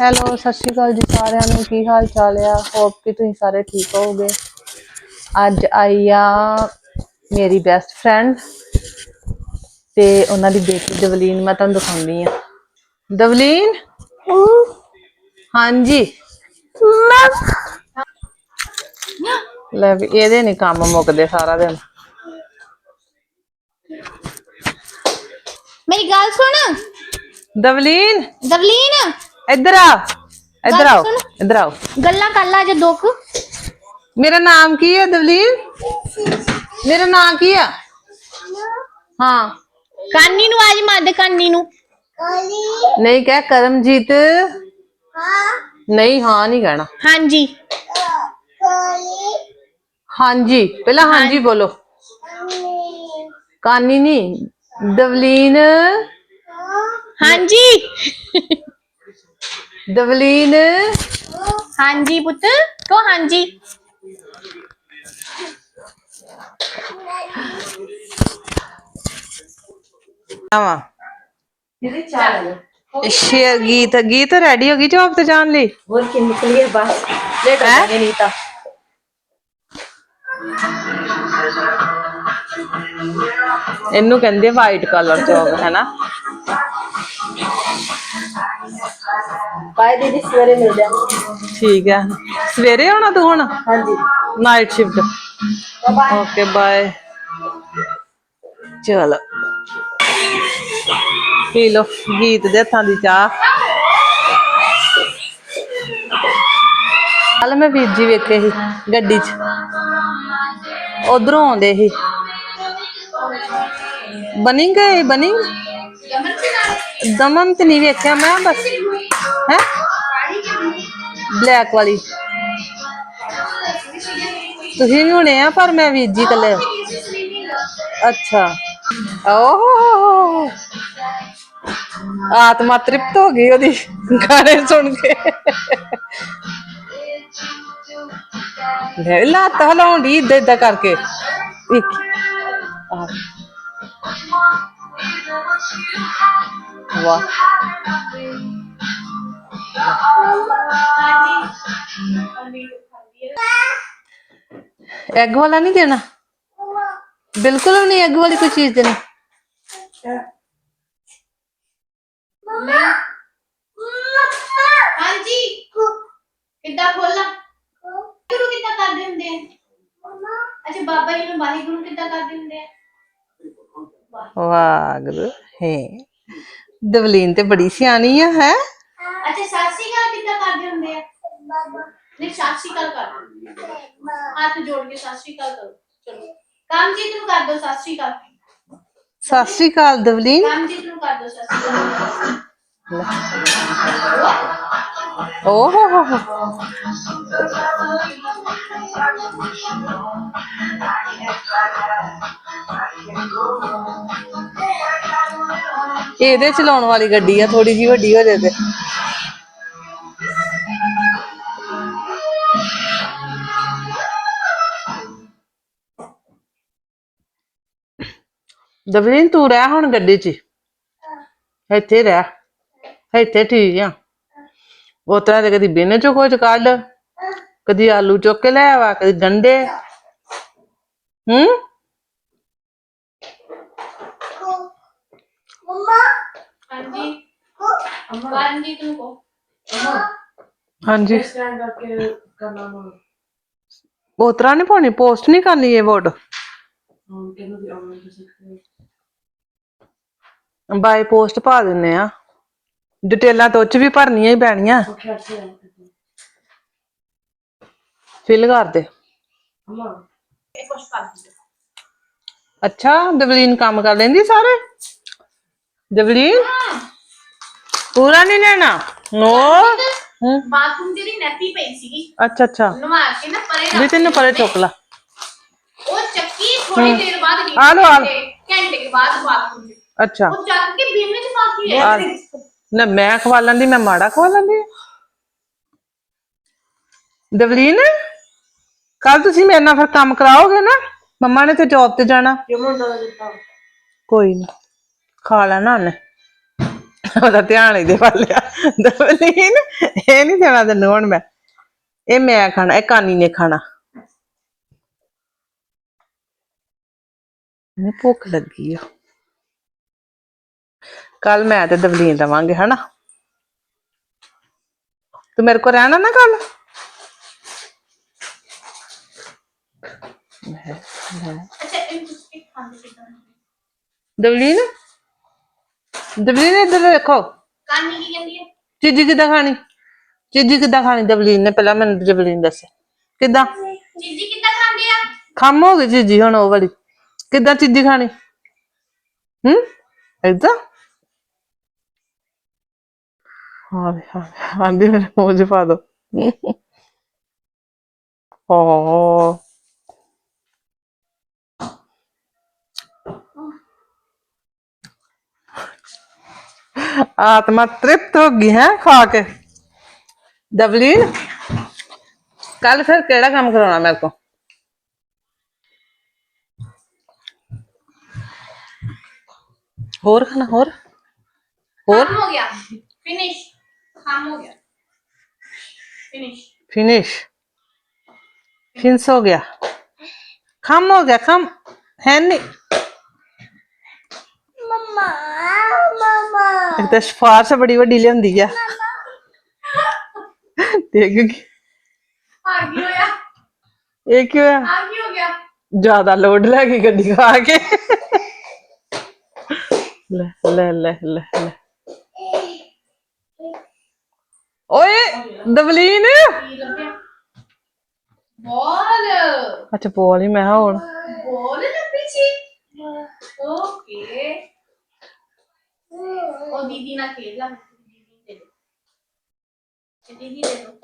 Hello ਸਤਿ ਸ਼੍ਰੀ ਅਕਾਲ ਜੀ ਸਾਰਿਆਂ ਨੂੰ। ਕੀ ਹਾਲ ਚਾਲ ਆ? ਹੋਪ ਕਿ ਤੁਸੀਂ ਸਾਰੇ ਠੀਕ ਹੋਵੋਗੇ। ਅੱਜ ਆਈ ਆ ਮੇਰੀ ਬੈਸਟ ਫਰੈਂਡ ਤੇ ਉਹਨਾਂ ਦੀ ਬੇਟੀ ਦਵਲੀਨ। ਮੈਂ ਤੁਹਾਨੂੰ ਦਿਖਾਉਂਦੀ ਆ। ਦਵਲੀਨ? ਹਾਂਜੀ। ਲੈ ਵੀ ਇਹਦੇ ਨਹੀਂ ਕੰਮ ਮੁੱਕਦੇ ਸਾਰਾ ਦਿਨ। ਮੇਰੀ ਗੱਲ ਸੁਣ। ਦਵਲੀਨ? ਦਵਲੀਨ? ਇੱਧਰ ਆ ਇੱਧਰ ਆਓ ਸੁਣ। ਇੱਧਰ ਆਓ। ਗੱਲਾਂ ਕਰ ਲਾ ਜੇ ਦੁੱਖ। ਮੇਰਾ ਨਾਮ ਕੀ ਹੈ ਦਵਲੀਨ ਮੇਰਾ ਨਾਮ ਕੀ ਆ? ਹਾਂ। ਕਾਨੀ ਨੂੰ ਆਜ ਮਾਰ ਦੇ ਕਾਨੀ ਨੂੰ। ਨਹੀਂ ਕਹਿ ਕਰਮਜੀਤ। ਨਹੀਂ ਹਾਂ ਨਹੀਂ ਕਹਿਣਾ। ਹਾਂਜੀ। ਹਾਂਜੀ ਪਹਿਲਾਂ ਹਾਂਜੀ ਬੋਲੋ। ਕਾਨੀ ਨਹੀਂ ਦਵਲੀਨ। ਹਾਂਜੀ। ਡਵਲੀਨ ਹਾਂਜੀ ਪੁੱਤ ਕੋ ਹਾਂਜੀ। ਆਵਾ। ਦੀਦੀ ਚਾਹ ਸ਼ੇਰ ਗੀਤ ਗੀਤ ਰੈਡੀ ਹੋ ਗਈ ਜੋਬ ਤੇ ਜਾਣ ਲਈ? ਹੋਰ ਕਿ ਨਿਕਲੀ ਹੈ ਬਸ। ਲੇਟ ਹੋ ਨੀਤਾ। ਇਹਨੂੰ ਕਹਿੰਦੇ ਵਾਈਟ ਕਲਰ ਚੌਕ ਹੈਨਾ? ਬਾਏ ਦੀਦੀ ਸਵੇਰੇ ਮਿਲ ਜਾ ਠੀਕ ਹੈ ਸਵੇਰੇ ਆਉਣਾ ਤੂੰ ਹੁਣ? ਹਾਂਜੀ। ਨਾਈਟ ਸ਼ਿਫਟ ਓਕੇ ਬਾਏ ਚਲੋ। ਪੀ ਲੋ ਗੀਤ ਦੇ ਹੱਥਾਂ ਦੀ ਚਾਹ। ਕੱਲ ਮੈਂ ਵੀਰ ਜੀ ਵੇਖੇ ਸੀ ਗੱਡੀ 'ਚ। ਉਧਰੋਂ ਆਉਂਦੇ ਸੀ। ਬਣੀ ਗਏ ਬਣੀ? ਦਮਨ ਤੇ ਨਹੀਂ ਵੇਖਿਆ ਮੈਂ ਬਸ। ਹੈ? ਬਲੈਕ ਵਾਲੀ। ਤੁਸੀਂ ਵੀ ਹੁਣੇ ਆ, ਪਰ ਮੈਂ ਵੀਰ ਜੀ ਕੱਲੇ ਅੱਛਾ। ਓਹ। ਆਤਮਾ ਤ੍ਰਿਪਤ ਹੋ ਗਈ ਉਹਦੀ ਗਾਣੇ ਸੁਣ ਕੇ। ਲੈ ਲੱਤ ਹਲਾਉਂਦੀ ਏਦਾਂ ਏਦਾਂ ਕਰਕੇ। ਵੇਖੀ ਆਹ। ਵਾਹ ਐਗ ਵਾਲਾ ਨਹੀਂ ਦੇਣਾ ਬਿਲਕੁਲ ਵੀ ਨਹੀਂ ਐਗ ਵਾਲੀ ਕੋਈ ਚੀਜ਼ ਦੇਣੀ ਹਾਂਜੀ ਕਿੱਦਾਂ ਖੋਲਾਂ ਗੁਰੂ ਕਿੱਦਾਂ ਕਰਦੇ ਹੁੰਦੇ ਆ ਅੱਛਾ ਬਾਬਾ ਜੀ ਨੂੰ ਵਾਹਿਗੁਰੂ ਕਿੱਦਾਂ ਕਰਦੇ ਹੁੰਦੇ ਆ ਵਾਗਰੂ ਹੈ। ਦਵਲੀਨ ਤੇ ਬੜੀ ਸਿਆਣੀ ਆ ਹੈ? ਅੱਛਾ ਸ਼੍ਰੀ ਅਕਾਲ ਕਿੱਦਾਂ ਕਰਦੇ ਹੁੰਦੇ ਆ? ਨਹੀਂ ਸ਼੍ਰੀ ਅਕਾਲ ਕਰ ਹੱਥ ਜੋੜ ਕੇ ਸ਼੍ਰੀ ਅਕਾਲ ਕਰੋ। ਚਲੋ ਕਾਮਜੀਤ ਨੂੰ ਕਰ ਸ਼੍ਰੀ ਅਕਾਲ। ਸਤਿ ਸ਼੍ਰੀ ਅਕਾਲ ਦਵਲੀਨ। ਕਾਮਜੀਤ ਨੂੰ ਕਰ ਦਿਓ ਸਤਿ ਸ਼੍ਰੀ ਅਕਾਲ ਓਹ। ਹੋ ਇਹਦੇ ਚਲਾਉਣ ਵਾਲੀ ਗੱਡੀ ਆ ਥੋੜੀ ਜੀ ਵੱਡੀ ਹੋ ਜਾਏ ਤੇ ਦਵਲੀਨ ਤੂੰ ਰਹਿ ਹੁਣ ਗੱਡੀ 'ਚ। ਇੱਥੇ ਰਹਿ। ਇੱਥੇ ਠੀਕ ਆ। ਉਹ ਤਰ੍ਹਾਂ ਦੇ ਕਦੀ ਬਿਨੇ ਚੋਂ ਕੁਝ ਕੱਢ ਕਦੀ ਆਲੂ ਚੁੱਕ ਕੇ ਲੈ ਆਵਾ ਕਦੀ ਡੰਡੇ। ਹੂੰ? ਮੰਮਾ। ਹਾਂਜੀ। ਹਾਂਜੀ ਤੂੰ ਕੋ ਹਾਂਜੀ। ਸਟੈਂਡ ਕਰਕੇ ਕਰਨਾ ਨੂੰ ਉਹ ਤਰ੍ਹਾਂ ਨਹੀਂ ਪਾਉਣੀ ਪੋਸਟ ਨਹੀਂ ਕਰਨੀ ਇਹ ਵੋਟ? ਹਾਂ ਕਿਹਨੂੰ ਵੀ ਆਉਣਾ ਤੁਸੀਂ ਬਾਈ ਪੋਸਟ ਪਾ ਦਿੰਨੇ ਆ। ਡਿਟੇਲਾਂ ਤਾਂ ਉੱਚ ਵੀ ਭਰਨੀਆਂ ਹੀ ਪੈਣੀਆਂ। ਫਿਲ ਕਰ ਦੇ। ਅੱਛਾ ਦਵਲੀਨ ਕੰਮ ਕਰ ਲੈਂਦੀ ਸਾਰੇ? ਦਵਲੀਨ? ਪੂਰਾ ਨਹੀਂ ਲੈਣਾ? ਨੋ। ਬਾਥਰੂਮ ਦੀ ਜਿਹੜੀ ਨੈਪੀ ਪਈ ਸੀਗੀ ਅੱਛਾ ਅੱਛਾ। ਨਵਾ ਕੇ ਨਾ ਪਰੇ ਰੱਖ ਵੀ ਤੈਨੂੰ ਪਰੇ ਚੁੱਕ ਲਾ। ਉਹ ਚੱਕੀ ਥੋੜੀ ਦੇਰ ਬਾਅਦ ਗਈ ਆ ਲੋ ਆ ਘੰਟੇ ਕੇ ਬਾਅਦ ਬਾਥਰੂਮ ਦੀ। ਅੱਛਾ। ਉਹ ਚੱਕ ਕੇ ਬੀਮੇ ਚ ਪਾ ਕੇ ਆਈ ਨਾ ਮੈਂ ਖਵਾ ਲੈਂਦੀ ਮੈਂ ਮਾੜਾ ਖਵਾ ਲੈਂਦੀ ਦਵਲੀਨ ਕੱਲ ਤੁਸੀਂ ਮੇਰੇ ਨਾਲ ਫਿਰ ਕੰਮ ਕਰਾਓਗੇ ਨਾ? ਮੰਮਾ ਨੇ ਤੇ ਜੌਬ ਤੇ ਜਾਣਾ। ਕੋਈ ਨਹੀਂ ਖਾ ਲੈਣਾ ਉਹਨੇ। ਉਹਦਾ ਧਿਆਨ ਇਹਦੇ ਵੱਲ ਆ ਦਵਲੀਨ ਇਹ ਨਹੀਂ ਦੇਣਾ ਤੈਨੂੰ ਹੁਣ ਮੈਂ। ਇਹ ਮੈਂ ਖਾਣਾ ਇਹ ਕਾਨੀ ਨੇ ਖਾਣਾ। ਮੈਨੂੰ ਭੁੱਖ ਲੱਗੀ ਆ। ਕੱਲ ਮੈਂ ਤੇ ਦਵਲੀਨ ਰਵਾਂਗੇ, ਹਨਾ? ਤੂੰ ਮੇਰੇ ਕੋਲ ਰਹਿਣਾ ਨਾ ਕੱਲ? ਅੱਛਾ ਇਹ ਦਵਲੀਨ? ਦਵਲੀਨ ਇੱਧਰ ਦੇਖੋ। ਕਾਨੀ ਕੀ ਕਹਿੰਦੀ ਹੈ ਚੀਜ਼ੀ ਕਿੱਦਾਂ ਖਾਣੀ? ਚੀਜ਼ੀ ਕਿੱਦਾਂ ਖਾਣੀ ਦਵਲੀਨ ਨੇ? ਪਹਿਲਾਂ ਮੈਨੂੰ ਦਵਲੀਨ ਦੱਸੇ। ਕਿੱਦਾਂ? ਚੀਜ਼ੀ ਕਿੱਦਾਂ ਖਾਂਦੇ ਆ ਖੰਮ ਹੋ ਗਈ ਚੀਜ਼ੀ ਹੁਣ ਉਹ ਵਾਲੀ। ਕਿੱਦਾਂ ਚੀਜ਼ੀ ਖਾਣੀ? ਹੂੰ? ਏਦਾਂ ਹਾਂ ਹਾਂ ਆਂਦੀ ਮੇਰੇ ਮੂੰਹ 'ਚ ਪਾ ਦੋ ਓ ਆਤਮਾ ਤ੍ਰਿਪਤ ਹੋ ਗਈ ਹੈ ਖਾ ਕੇ ਦਵਲੀਨ ਕੱਲ ਫਿਰ ਕਿਹੜਾ ਕੰਮ ਕਰਾਉਣਾ ਮੇਰੇ ਕੋਲ ਹੋਰ ਖਾਣਾ ਹੋਰ ਹੋਰ ਖਤਮ ਹੋ ਗਿਆ ਫਿਨਿਸ਼ फिनिश फिनिश हो गया। खाम हो गया तो खाम है नहीं मम्मा बड़ी वी लिया है? ज़्यादा लोड लगी गड्डी खा के ले ले ले ले ले। ਓਏ ਦਵਲੀਨ। ਬੋਲ। ਅੱਛਾ ਬੋਲ ਹੀ ਮੈਂ ਕਿਹਾ ਹੁਣ ਬੋਲ ਨਾ ਪਿੱਛੇ ਓਕੇ। ਉਹ ਦੀਦੀ ਨਾਲ ਖੇਡ ਦੀਦੀ ਦੇ ਦੇ। ਦੀਦੀ ਦੇ ਦੋ।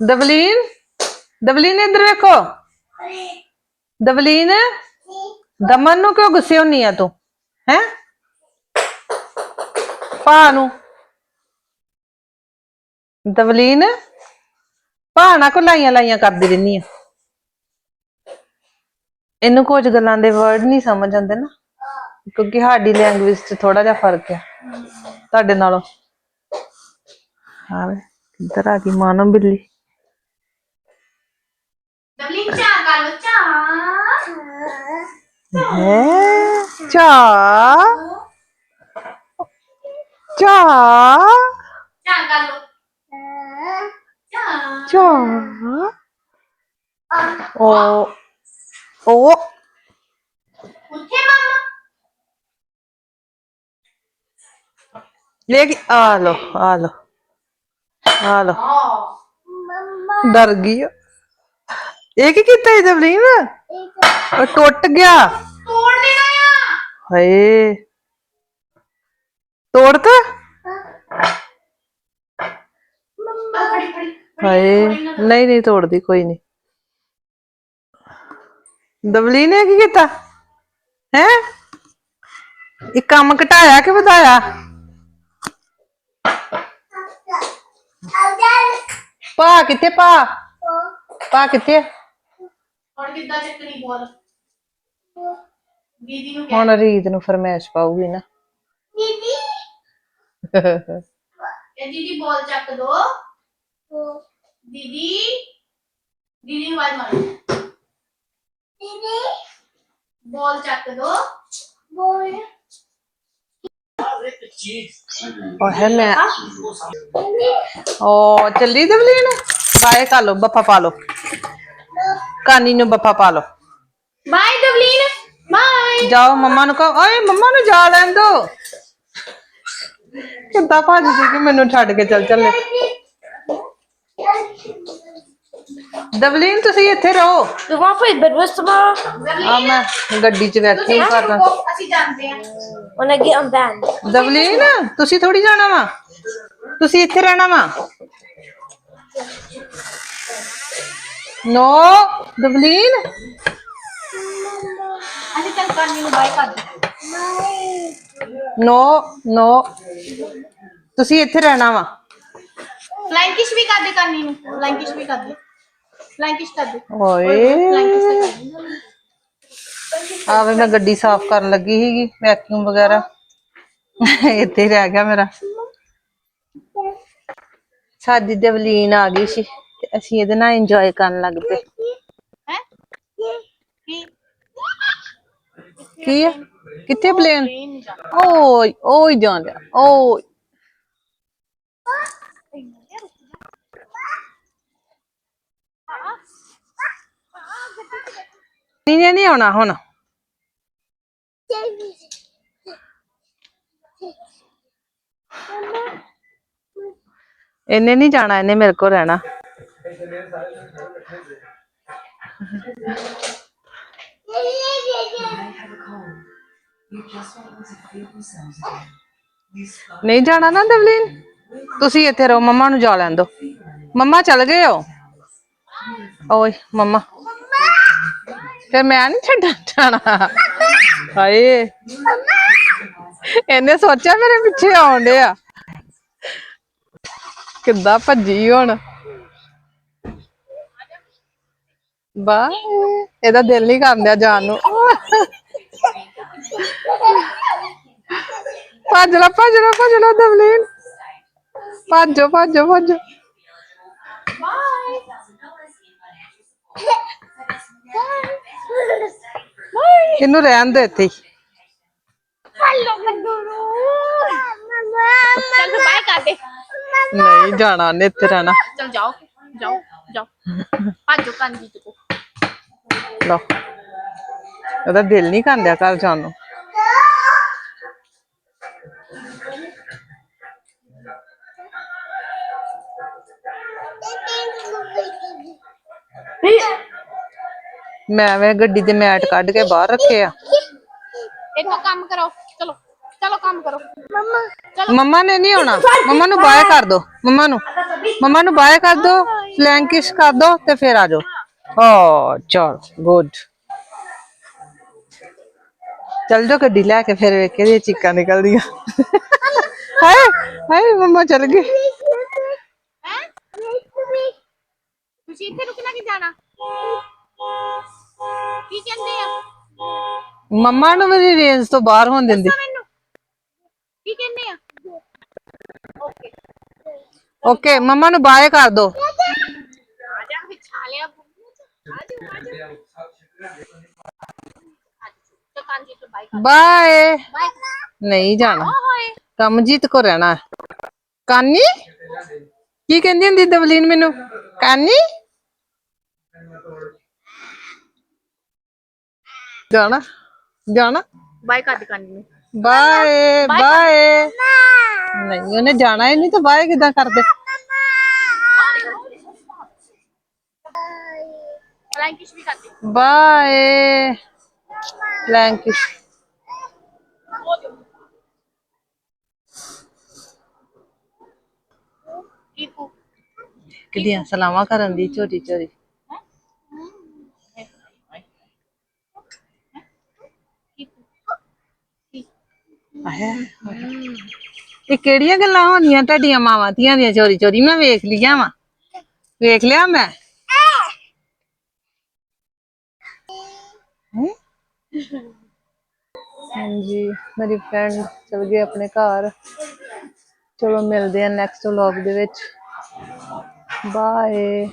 ਦਵਲੀਨ ਦਵਲੀਨ ਇੱਧਰ ਵੇਖੋ। ਦਵਲੀਨ ਦਮਨ ਨੂੰ ਕਿਉਂ ਗੁੱਸੇ ਹੁੰਨੀ ਆ ਤੂੰ ਹੈ? ਭਾ ਨੂੰ। ਦਵਲੀਨ ਭਾ ਨਾ ਕੋ ਲਾਈਆਂ ਲਾਈਆਂ ਕਰਦੀ ਰਹਿਨੀ ਆ। ਇਹਨੂੰ ਕੁਝ ਗੱਲਾਂ ਦੇ ਵਰਡ ਨਹੀਂ ਸਮਝ ਆਉਂਦੇ ਨਾ। ਕਿਉਂਕਿ ਸਾਡੀ ਲੈਂਗੁਏਜ 'ਚ ਥੋੜਾ ਜਿਹਾ ਫ਼ਰਕ ਆ ਤੁਹਾਡੇ ਨਾਲੋਂ। ਹਾਂ ਕਿੱਧਰ ਆ ਗਈ ਮਾਨੋ ਬਿੱਲੀ? ਡਬਲਿੰਗ ਚਾ ਕਰ ਲੋ ਚਾ ਹੈ? ਚਾ ਚਾ ਚਾ ਕਰ ਲੋ ਚਾ ਚਾ ਓ ਓ ਉੱਥੇ ਮਾਮਾ ਲੈ ਕੇ ਆ ਲੋ ਆ ਲੋ ਆ ਲੋ ਆ ਡਰ ਗਈ ਓ। ਇਹ ਕੀ ਕੀਤਾ ਇਹ ਦਵਲੀਨ ਉਹ ਟੁੱਟ ਗਿਆ ਤੋੜ ਦੇਣਾ ਆ ਹਾਏ ਨਹੀਂ ਨਹੀਂ ਤੋੜਦੀ ਕੋਈ ਨਹੀਂ। ਦਵਲੀ ਨੇ ਕੀ ਕੀਤਾ? ਹੈ? ਇਹ ਕੰਮ ਘਟਾਇਆ ਕਿ ਵਧਾਇਆ? ਪਾ ਕਿੱਥੇ ਪਾ? ਪਾ ਕਿੱਥੇ? ਆ? ਹੁਣ ਕਿੱਦਾਂ ਚੱਕਣੀ ਬੋਲ? ਦੀਦੀ ਨੂੰ ਕਹਿ ਹੁਣ ਰੀਤ ਨੂੰ ਫਰਮੈਸ਼ ਪਾਉਗੀ ਨਾ। ਦੀਦੀ ਇਹ ਦੀਦੀ ਬੋਲ ਚੱਕ ਦੋ। ਦੀਦੀ ਦੀਦੀ ਨੂੰ ਆਵਾਜ਼ ਮਾਰੋ। ਦੀਦੀ। ਬੋਲ ਚੱਕ ਦੋ। ਬੋਲ। ਉਹ ਹੈ ਮੈਂ। ਉਹ ਚੱਲੀ ਦਵਲੀ ਨੂੰ ਬਾਏ ਕਾ ਲੋ ਬੱਫਾ ਪਾ ਲੋ ਕਾਨੀ ਨੂੰ ਬੱਫਾ ਪਾ ਲੋ ਬਾਏ ਦਵਲੀਨ ਬਾਏ। ਜਾਓ ਮੰਮਾ ਨੂੰ ਕਹੋ ਓਏ ਮੰਮਾ ਨੂੰ ਜਾ ਲੈਣ ਦੋ। ਕਿੱਦਾਂ ਭੱਜਦੀ ਕਿ ਮੈਨੂੰ ਛੱਡ ਕੇ ਚੱਲ ਚੱਲੇ? ਦਵਲੀਨ ਤੁਸੀਂ ਇੱਥੇ ਰਹੋ। Bed Wars tomorrow ਆ ਮੈਂ। ਗੱਡੀ 'ਚ ਹਾਂ ਕਰਦਾ ਅਸੀਂ ਜਾਂਦੇ I get on band. ਦਵਲੀਨ ਤੁਸੀਂ ਥੋੜੀ ਜਾਣਾ ਵਾ? ਤੁਸੀਂ ਇੱਥੇ ਰਹਿਣਾ ਵਾ? ਨੋ ਦਵਲੀਨ। ਅਸੀਂ ਚੱਲ ਕਰਨੀ ਨੂੰ ਬਾਏ ਕਰ ਦਿੰਦੇ ਨੋ ਨੋ। ਤੁਸੀਂ ਇੱਥੇ ਰਹਿਣਾ ਵਾ। ਫਲਾਈਂਗ ਕਿਸ਼ ਵੀ ਕਰ ਦੇ ਕਰਨੀ ਨੂੰ। ਫਲਾਈਂਗ ਕਿਸ਼ ਵੀ ਕਰ ਦੇ ਕਰ ਦੇ ਓਏ ਫਲਾਈਂਗ ਕਿਸ਼ ਤੇ ਕਰ ਦੇ ਆਵੇ ਮੈਂ ਗੱਡੀ ਸਾਫ਼ ਕਰਨ ਲੱਗੀ ਸੀਗੀ ਵੈਕਿਊਮ ਵਗੈਰਾ। ਇੱਥੇ ਹੀ ਰਹਿ ਗਿਆ ਮੇਰਾ। ਸਾਡੀ ਦੇਵਲੀਨ ਆ ਗਈ ਸੀ ਤੇ ਅਸੀਂ ਇਹਦੇ ਨਾਲ ਇੰਜੋਏ ਕਰਨ ਲੱਗ ਪਏ। ਹੈ? ਕੀ? ਕੀ ਹੈ ਕਿੱਥੇ ਪਲੇਨ ਓਏ ਓਏ ਜਾਂਦਾ ਓਏ। ਨਹੀਂ ਨਹੀਂ ਆਉਣਾ ਹੁਣ। ਇਹਨੇ ਨਹੀਂ ਜਾਣਾ, ਇਹਨੇ ਮੇਰੇ ਕੋਲ ਰਹਿਣਾ। ਨਹੀਂ ਜਾਣਾ ਨਾ ਦਵਲੀਨ? ਤੁਸੀਂ ਇੱਥੇ ਰਹੋ, ਮੰਮਾ ਨੂੰ ਜਾ ਲੈਣ ਦਿਓ। ਮੰਮਾ ਚਲ ਗਏ ਹੋ? ਓਏ, ਮੰਮਾ। ਫਿਰ ਮੈਂ ਨਹੀਂ ਛੱਡਣ ਜਾਣਾ। ਹਾਏ। ਇਹਨੇ ਸੋਚਿਆ ਮੇਰੇ ਪਿੱਛੇ ਆਉਣ ਆ ਕਿੱਦਾਂ ਭੱਜੀ ਹੁਣ? ਬਾਏ। ਇਹਦਾ ਦਿਲ ਨਹੀਂ ਕਰਦਾ ਜਾਣ ਨੂੰ। ਭੱਜ ਲੈ ਭੱਜ ਲੈ ਭੱਜ ਲੈ ਦਵਲੀਨ। ਭੱਜੋ ਭੱਜੋ ਭੱਜੋ ਇਹਨੂੰ ਰਹਿਣ ਦੇ ਇੱਥੇ ਹੀ। ਚੱਲ ਫਿਰ ਬਾਏ ਕਰ ਦੇ। ਨਹੀਂ ਜਾਣਾ ਉਹਨੇ ਇੱਥੇ ਰਹਿਣਾ। ਚੱਲ ਜਾਓ ਜਾਓ ਜਾਓ। ਭਾਜੋ ਕੰਜੀ ਤੋ ਲਓ। ਉਹਦਾ ਦਿਲ ਨਹੀਂ ਕਰਦਾ ਘਰ ਜਾਣ ਨੂੰ। ਮੈਂ ਵੇ ਗੱਡੀ ਦੇ ਮੈਟ ਕੱਢ ਕੇ ਬਾਹਰ ਰੱਖੇ ਆ। ਇੱਥੋਂ ਕੰਮ ਕਰੋ। ਚਲੋ ਚਲੋ ਕੰਮ ਕਰੋ। ਮੰਮਾ। ਨੇ ਨਹੀਂ ਆਉਣਾ। ਮੰਮਾ ਨੂੰ ਬਾਏ ਕਰ ਦੋ। ਮੰਮਾ ਨੂੰ। ਮੰਮਾ ਨੂੰ ਬਾਏ ਕਰ ਦੋ। ਫਲੈਂਕਿਸ਼ ਕਰ ਦੋ ਤੇ ਫਿਰ ਆ ਜਾਓ। ਓ ਚਲ ਗੁੱਡ ਚੱਲ ਜੋ ਗੱਡੀ ਲੈ ਕੇ ਫਿਰ ਵੇਖ ਕੇ ਚੀਕਾਂ ਨਿਕਲਦੀਆਂ। ਹਾਏ ਹਾਏ ਮੰਮਾ ਚੱਲ ਗਏ। ਮੰਮਾ ਨੂੰ ਵੀ ਰੇਂਜ ਤੋਂ ਬਾਹਰ ਹੋਣ ਦਿੰਦੇ। ਕੀ ਕਹਿੰਦੇ ਆ? ਓਕੇ ਮੰਮਾ ਨੂੰ ਬਾਏ ਕਰ ਦੋ। ਬਾਏ ਨਹੀਂ ਜਾਣਾ। ਕਮਜੀਤ ਕੋ ਰਹਿਣਾ। ਕਾਨੀ? ਕੀ ਕਹਿੰਦੀ ਹੁੰਦੀ ਦਵਲੀਨ ਮੈਨੂੰ? ਕਾਨੀ? ਜਾਣਾ। ਜਾਣਾ बाय कर दे कांजी में ਬਾਏ ਬਾਏ ਨਹੀਂ ਉਹਨੇ ਜਾਣਾ ਹੀ ਨਹੀਂ ਤਾਂ ਬਾਏ ਕਿਦਾਂ ਕਰਦੇ फ्लाइंग किस भी करते ਬਾਏ ਫਲੈਂਕਿਸ਼ टीपू ਕਿਦੀਆਂ ਸਲਾਮਾਂ ਕਰਨ ਦੀ ਛੋਟੀ ਛੋਟੀ ਆਇਆ ਇਹ ਕਿਹੜੀਆਂ ਗੱਲਾਂ ਹੋਣੀਆਂ ਤੁਹਾਡੀਆਂ ਮਾਵਾਂ ਧੀਆਂ ਦੀਆਂ? ਚੋਰੀ ਚੋਰੀ ਮੈਂ ਵੇਖ ਲਿਆ ਵਾ। ਵੇਖ ਲਿਆ ਮੈਂ? ਹਾਂਜੀ, ਮੇਰੀ ਫਰੈਂਡ ਚਲ ਗਈ ਆਪਣੇ ਘਰ। ਚਲੋ ਮਿਲਦੇ ਆ ਨੈਕਸਟ ਵਲੌਗ ਦੇ ਵਿੱਚ। ਬਾਏ